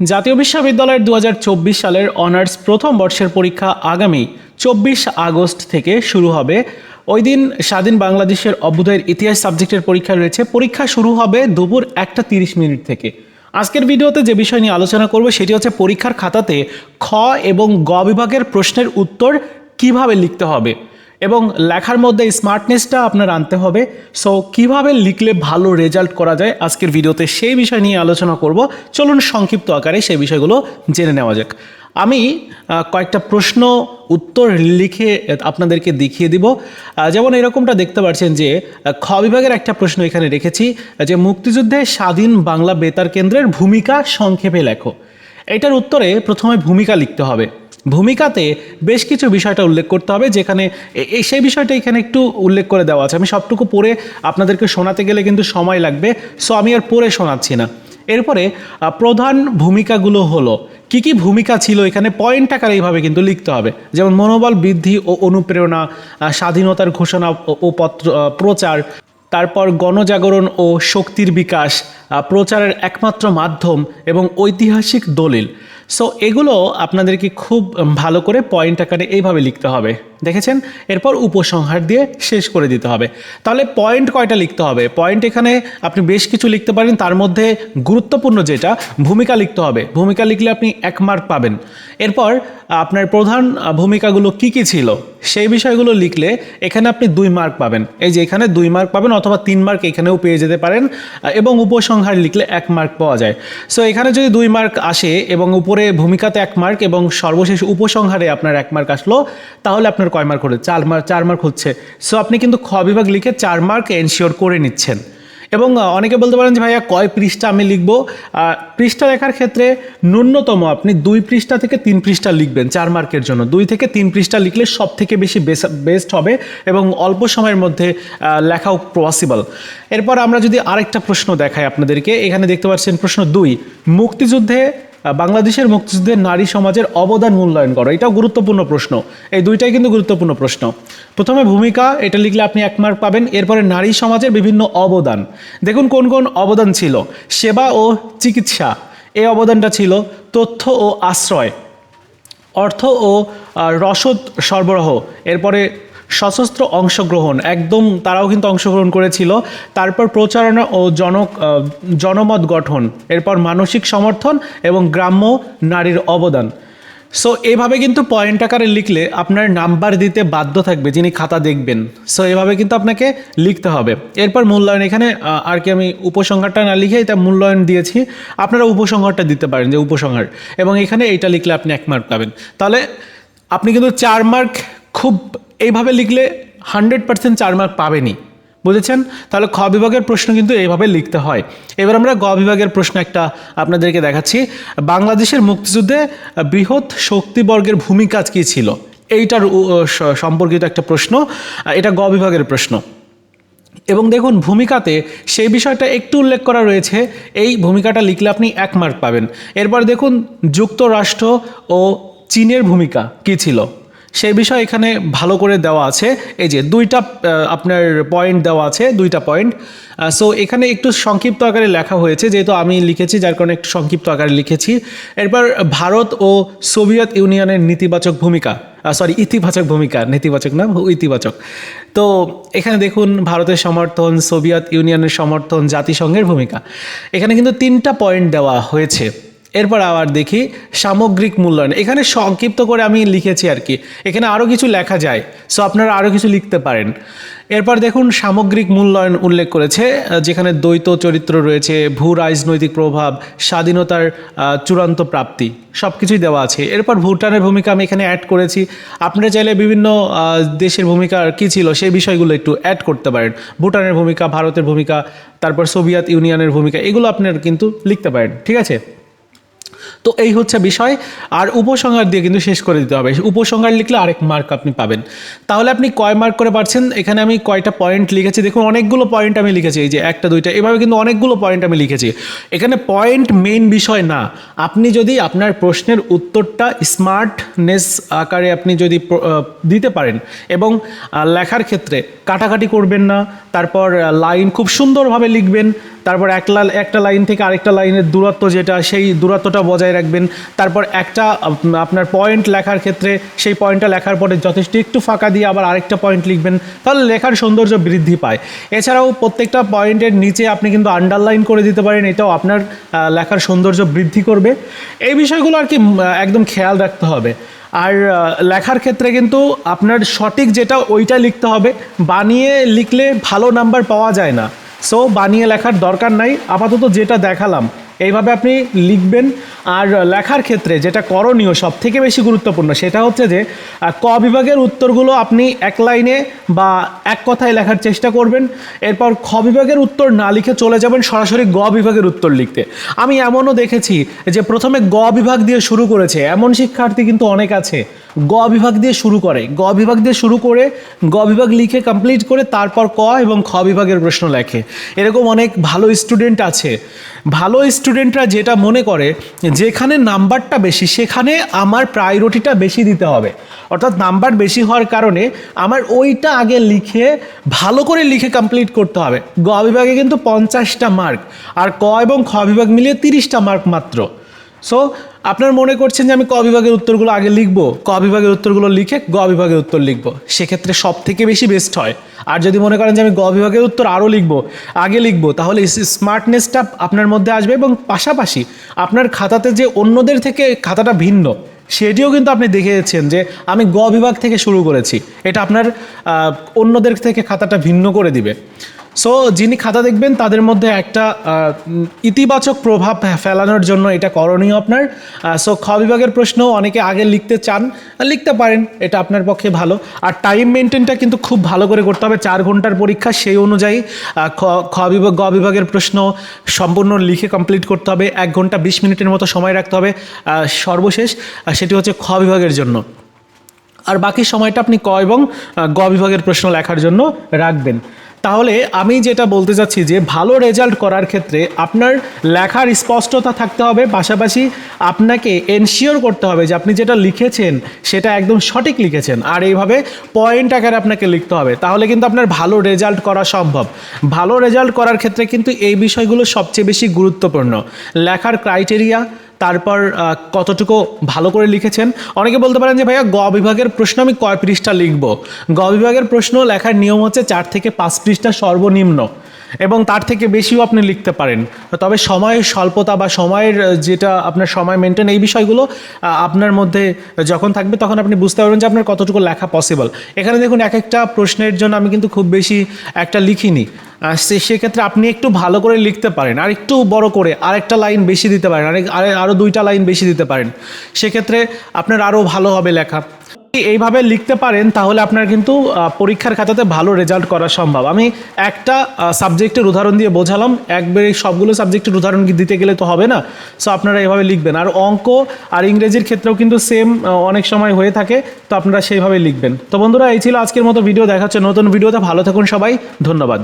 জাতীয় বিশ্ববিদ্যালয়ের দু হাজার চব্বিশ সালের অনার্স প্রথম বর্ষের পরীক্ষা আগামী চব্বিশ আগস্ট থেকে শুরু হবে। ওই দিন স্বাধীন বাংলাদেশের অভ্যুদয়ের ইতিহাস সাবজেক্টের পরীক্ষা রয়েছে। পরীক্ষা শুরু হবে দুপুর একটা তিরিশ মিনিট থেকে। আজকের ভিডিওতে যে বিষয় নিয়ে আলোচনা করব সেটি হচ্ছে পরীক্ষার খাতাতে খ এবং গ বিভাগের প্রশ্নের উত্তর কীভাবে লিখতে হবে। এবং লেখার মধ্যে স্মার্টনেসটা আপনার আনতে হবে। সো কীভাবে লিখলে ভালো রেজাল্ট করা যায় আজকের ভিডিওতে সেই বিষয় নিয়ে আলোচনা করব। চলুন সংক্ষিপ্ত আকারে সেই বিষয়গুলো জেনে নেওয়া যাক। আমি কয়েকটা প্রশ্ন উত্তর লিখে আপনাদেরকে দেখিয়ে দিব। যেমন এরকমটা দেখতে পাচ্ছেন যে, খ বিভাগের একটা প্রশ্ন এখানে রেখেছি, যে মুক্তিযুদ্ধে স্বাধীন বাংলা বেতার কেন্দ্রের ভূমিকা সংক্ষেপে লেখো। এটার উত্তরে প্রথমে ভূমিকা লিখতে হবে। ভূমিকাতে বেশ কিছু বিষয়টা উল্লেখ করতে হবে, যেখানে সেই বিষয়টা এখানে একটু উল্লেখ করে দেওয়া আছে। আমি সবটুকু পড়ে আপনাদেরকে শোনাতে গেলে কিন্তু সময় লাগবে, সো আমি আর পড়ে শোনাচ্ছি না। এরপরে প্রধান ভূমিকাগুলো হলো, কি কি ভূমিকা ছিল এখানে? পয়েন্ট আকারে এইভাবে কিন্তু লিখতে হবে। যেমন মনোবল বৃদ্ধি ও অনুপ্রেরণা স্বাধীনতার ঘোষণা ও পত্র প্রচার, তারপর গণজাগরণ ও শক্তির বিকাশ প্রচারের একমাত্র মাধ্যম এবং ঐতিহাসিক দলিল। সো এগুলো আপনাদেরকে খুব ভালো করে পয়েন্ট আকারে এইভাবে লিখতে হবে। দেখেছেন? এরপর উপসংহার দিয়ে শেষ করে দিতে হবে। তাহলে পয়েন্ট কয়টা লিখতে হবে? পয়েন্ট এখানে আপনি বেশ কিছু লিখতে পারেন। তার মধ্যে গুরুত্বপূর্ণ যেটা, ভূমিকা লিখতে হবে। ভূমিকা লিখলে আপনি এক মার্ক পাবেন। এরপর আপনার প্রধান ভূমিকাগুলো কি কি ছিল? সেই বিষয়গুলো লিখলে এখানে আপনি দুই মার্ক পাবেন। এই যে এখানে দুই মার্ক পাবেন অথবা তিন মার্ক এখানেও পেয়ে যেতে পারেন, এবং উপসংহার লিখলে এক মার্ক পাওয়া যায়। সো এখানে যদি দুই মার্ক আসে এবং উপরে ভূমিকাতে এক মার্ক এবং সর্বশেষ উপসংহারে আপনার এক মার্ক আসলো, তাহলে আপনার কয় মার্ক হলো? চার মার্ক চার মার্ক হচ্ছে। সো আপনি কিন্তু খ বিভাগ লিখে চার মার্ক এনশিওর করে নিচ্ছেন। এবং অনেকে বলতে পারেন যে, ভাইয়া, কয় পৃষ্ঠা আমি লিখব? পৃষ্ঠা লেখার ক্ষেত্রে ন্যূনতম আপনি দুই পৃষ্ঠা থেকে তিন পৃষ্ঠা লিখবেন চার মার্কের জন্য। দুই থেকে তিন পৃষ্ঠা লিখলে সব থেকে বেশি বেস্ট হবে এবং অল্প সময়ের মধ্যে লেখাও পসিবল এরপর আমরা যদি আরেকটা প্রশ্ন দেখাই আপনাদেরকে। এখানে দেখতে পাচ্ছেন প্রশ্ন দুই। মুক্তিযুদ্ধে বাংলাদেশের মুক্তিযুদ্ধে নারী সমাজের অবদান মূল্যায়ন করো। এটাও গুরুত্বপূর্ণ প্রশ্ন। এই দুইটাই কিন্তু গুরুত্বপূর্ণ প্রশ্ন। প্রথমে ভূমিকা, এটা লিখলে আপনি এক মার্ক পাবেন। এরপরে নারী সমাজের বিভিন্ন অবদান। দেখুন কোন কোন অবদান ছিল। সেবা ও চিকিৎসা, এই অবদানটা ছিল। তথ্য ও আশ্রয়, অর্থ ও রসদ সরবরাহ, এরপরে সশস্ত্র অংশগ্রহণ, একদম তারাও কিন্তু অংশগ্রহণ করেছিল। তারপর প্রচারণা ও জন জনমত গঠন, এরপর মানসিক সমর্থন এবং গ্রাম্য নারীর অবদান। সো এইভাবে কিন্তু পয়েন্ট আকারে লিখলে আপনার নাম্বার দিতে বাধ্য থাকবে, যিনি খাতা দেখবেন। সো এভাবে কিন্তু আপনাকে লিখতে হবে। এরপর মূল্যায়ন, এখানে আর কি আমি উপসংহারটা না লিখে এটা মূল্যায়ন দিয়েছি। আপনারা উপসংহারটা দিতে পারেন যে উপসংহার, এবং এখানে এইটা লিখলে আপনি এক মার্ক পাবেন। তাহলে আপনি কিন্তু চার মার্ক খুব এইভাবে লিখলে হান্ড্রেড পার্সেন্ট চার মার্ক পাবেনি বুঝেছেন? তাহলে খ বিভাগের প্রশ্ন কিন্তু এইভাবে লিখতে হয়। এবার আমরা গ বিভাগের প্রশ্ন একটা আপনাদেরকে দেখাচ্ছি। বাংলাদেশের মুক্তিযুদ্ধে বৃহৎ শক্তিবর্গের ভূমিকা কী ছিল? এইটার সম্পর্কিত একটা প্রশ্ন। এটা গ বিভাগের প্রশ্ন। এবং দেখুন, ভূমিকাতে সেই বিষয়টা একটু উল্লেখ করা রয়েছে। এই ভূমিকাটা লিখলে আপনি এক মার্ক পাবেন। এরপর দেখুন, যুক্তরাষ্ট্র ও চীনের ভূমিকা কী ছিল? সেই বিষয় এখানে ভালো করে দেওয়া আছে। এই যে দুইটা আপনার পয়েন্ট দেওয়া আছে, দুইটা পয়েন্ট সো এখানে একটু সংক্ষিপ্ত আকারে লেখা হয়েছে, যেহেতু আমি লিখেছি, যার কারণে একটু সংক্ষিপ্ত আকারে লিখেছি। এরপর ভারত ও সোভিয়েত ইউনিয়নের নেতিবাচক ভূমিকা সরি ইতিবাচক ভূমিকা, নেতিবাচক না, ইতিবাচক। তো এখানে দেখুন, ভারতের সমর্থন, সোভিয়েত ইউনিয়নের সমর্থন, জাতিসংঘের ভূমিকা। এখানে কিন্তু তিনটা পয়েন্ট দেওয়া হয়েছে। এরপর আবার দেখি সামগ্রিক মূল্যায়ন। এখানে সংক্ষিপ্ত করে আমি লিখেছি আর কি। এখানে আরও কিছু লেখা যায় সো আপনারা আরও কিছু লিখতে পারেন। এরপর দেখুন, সামগ্রিক মূল্যায়ন উল্লেখ করেছে যেখানে দ্বৈত চরিত্র রয়েছে, ভূ রাজনৈতিক প্রভাব, স্বাধীনতার চূড়ান্ত প্রাপ্তি সব কিছুই দেওয়া আছে। এরপর ভুটানের ভূমিকা আমি এখানে অ্যাড করেছি। আপনারা চাইলে বিভিন্ন দেশের ভূমিকা কী ছিল, সেই বিষয়গুলো একটু অ্যাড করতে পারেন। ভুটানের ভূমিকা, ভারতের ভূমিকা, তারপর সোভিয়েত ইউনিয়নের ভূমিকা, এগুলো আপনার কিন্তু লিখতে পারেন, ঠিক আছে? তো এই হচ্ছে বিষয়। আর উপসংহার দিয়ে কিন্তু শেষ করে দিতে হবে। উপসংহার লিখলে আরেক মার্ক আপনি পাবেন। তাহলে আপনি কয় মার্ক করে পারছেন? এখানে আমি কয়টা পয়েন্ট লিখেছি। দেখুন, অনেকগুলো পয়েন্ট আমি লিখেছি। এই যে একটা, দুইটা, এভাবে কিন্তু অনেকগুলো পয়েন্ট আমি লিখেছি। এখানে পয়েন্ট মেইন বিষয় না। আপনি যদি আপনার প্রশ্নের উত্তরটা স্মার্টনেস আকারে আপনি যদি দিতে পারেন এবং লেখার ক্ষেত্রে কাটাকাটি করবেন না, তারপর লাইন খুব সুন্দরভাবে লিখবেন তারপর এক লা- একটা লাইন থেকে আরেকটা লাইনের দূরত্ব যেটা, সেই দূরত্বটা বজায় রাখবেন। তারপর একটা আপনার পয়েন্ট লেখার ক্ষেত্রে সেই পয়েন্টটা লেখার পরে যথেষ্ট একটু ফাঁকা দিয়ে আবার আরেকটা পয়েন্ট লিখবেন, তাহলে লেখার সৌন্দর্য বৃদ্ধি পায়। এছাড়াও প্রত্যেকটা পয়েন্টের নিচে আপনি কিন্তু আন্ডারলাইন করে দিতে পারেন, এটাও আপনার লেখার সৌন্দর্য বৃদ্ধি করবে। এই বিষয়গুলো আর কি একদম খেয়াল রাখতে হবে। আর লেখার ক্ষেত্রে কিন্তু আপনার সঠিক যেটা, ওইটা লিখতে হবে। বানিয়ে লিখলে ভালো নাম্বার পাওয়া যায় না। সো বানিয়ে লেখার দরকার নাই। আপাতত যেটা দেখালাম এইভাবে আপনি লিখবেন। আর লেখার ক্ষেত্রে যেটা করণীয় সব থেকে বেশি গুরুত্বপূর্ণ সেটা হচ্ছে যে ক বিভাগের উত্তরগুলো আপনি এক লাইনে বা এক কথায় লেখার চেষ্টা করবেন। এরপর খ বিভাগের উত্তর না লিখে চলে যাবেন সরাসরি গ বিভাগের উত্তর লিখতে। আমি এমনও দেখেছি যে প্রথমে গ বিভাগ দিয়ে শুরু করেছে। এমন শিক্ষার্থী কিন্তু অনেক আছে। গ বিভাগ দিয়ে শুরু করে। গ বিভাগ দিয়ে শুরু করে, গ বিভাগ লিখে কমপ্লিট করে তারপর ক এবং খ বিভাগের প্রশ্ন লেখে। এরকম অনেক ভালো স্টুডেন্ট আছে। ভালো স্টুডেন্টরা যেটা মনে করে, যেখানে নাম্বারটা বেশি, সেখানে আমার প্রায়োরিটিটা বেশি দিতে হবে। অর্থাৎ নাম্বার বেশি হওয়ার কারণে আমার ওইটা আগে লিখে, ভালো করে লিখে কমপ্লিট করতে হবে। গ বিভাগে কিন্তু পঞ্চাশটা মার্ক আর ক এবং খ বিভাগ মিলিয়ে তিরিশটা মার্ক মাত্র। সো আপনার মনে করছেন যে আমি ক বিভাগের উত্তরগুলো আগে লিখব? ক বিভাগের উত্তরগুলো লিখে গ বিভাগের উত্তর লিখব। সেক্ষেত্রে সব থেকে বেশি বেস্ট হয়। আর যদি মনে করেন যে আমি গ বিভাগের উত্তর আরও লিখব, আগে লিখব, তাহলে স্মার্টনেসটা আপনার মধ্যে আসবে এবং পাশাপাশি আপনার খাতাতে যে অন্যদের থেকে খাতাটা ভিন্ন, সেটিও কিন্তু আপনি দেখেছেন যে আমি গ বিভাগ থেকে শুরু করেছি। এটা আপনার অন্যদের থেকে খাতাটা ভিন্ন করে দিবে। সো যিনি খাতা দেখবেন, তাদের মধ্যে একটা ইতিবাচক প্রভাব ফেলানোর জন্য এটা করণীয় আপনার। সো খ বিভাগের প্রশ্ন অনেকে আগে লিখতে চান লিখতে পারেন, এটা আপনার পক্ষে ভালো। আর টাইম মেনটেনটা কিন্তু খুব ভালো করে করতে হবে, চার ঘণ্টার পরীক্ষা সেই অনুযায়ী খ বিভাগ, গ বিভাগের প্রশ্ন সম্পূর্ণ লিখে কমপ্লিট করতে হবে, এক ঘণ্টা বিশ মিনিটের মতো সময় রাখতে হবে সর্বশেষ সেটি হচ্ছে খ বিভাগের জন্য। আর বাকি সময়টা আপনি ক এবং গ বিভাগের প্রশ্ন লেখার জন্য রাখবেন। তাহলে আমি যেটা বলতে চাচ্ছি যে ভালো রেজাল্ট করার ক্ষেত্রে আপনার লেখার স্পষ্টতা থাকতে হবে, পাশাপাশি আপনাকে এনশিওর করতে হবে যে আপনি যেটা লিখেছেন সেটা একদম সঠিক লিখেছেন। আর এইভাবে পয়েন্ট আকারে আপনাকে লিখতে হবে। তাহলে কিন্তু আপনার ভালো রেজাল্ট করা সম্ভব। ভালো রেজাল্ট করার ক্ষেত্রে কিন্তু এই বিষয়গুলো সবচেয়ে বেশি গুরুত্বপূর্ণ। লেখার ক্রাইটেরিয়া তারপর কতটুকু ভালো করে লিখেছেন? অনেকে বলতে পারেন যে, ভাইয়া, গ বিভাগের প্রশ্ন আমি কয় পৃষ্ঠা লিখব? গ বিভাগের প্রশ্ন লেখার নিয়ম হচ্ছে চার থেকে পাঁচ পৃষ্ঠা সর্বনিম্ন এবং তার থেকে বেশিও আপনি লিখতে পারেন। তবে সময়ের স্বল্পতা বা সময়ের যেটা আপনার সময় মেনটেন এই বিষয়গুলো আপনার মধ্যে যখন থাকবে তখন আপনি বুঝতে পারবেন যে আপনার কতটুকু লেখা পসিবল এখানে দেখুন, এক একটা প্রশ্নের জন্য আমি কিন্তু খুব বেশি একটা লিখিনি। সেক্ষেত্রে আপনি একটু ভালো করে লিখতে পারেন, আর একটু বড় করে আরেকটা লাইন বেশি দিতে পারেন, আরেক আরও দুইটা লাইন বেশি দিতে পারেন। সেক্ষেত্রে আপনার আরও ভালো হবে লেখা। এইভাবে লিখতে পারেন, তাহলে আপনার কিন্তু পরীক্ষার খাতাতে ভালো রেজাল্ট করা সম্ভব। আমি একটা সাবজেক্টের উদাহরণ দিয়ে বোঝালাম। একবারে সবগুলো সাবজেক্টের উদাহরণ দিতে গেলে তো হবে না? সো আপনারা এভাবে লিখবেন। আর অঙ্ক আর ইংরেজির ক্ষেত্রেও কিন্তু সেম অনেক সময় হয়ে থাকে, তো আপনারা সেইভাবে লিখবেন। তো বন্ধুরা, এই ছিল আজকের মতো ভিডিও দেখাচ্ছে নতুন ভিডিওতে ভালো থাকুন সবাই। ধন্যবাদ।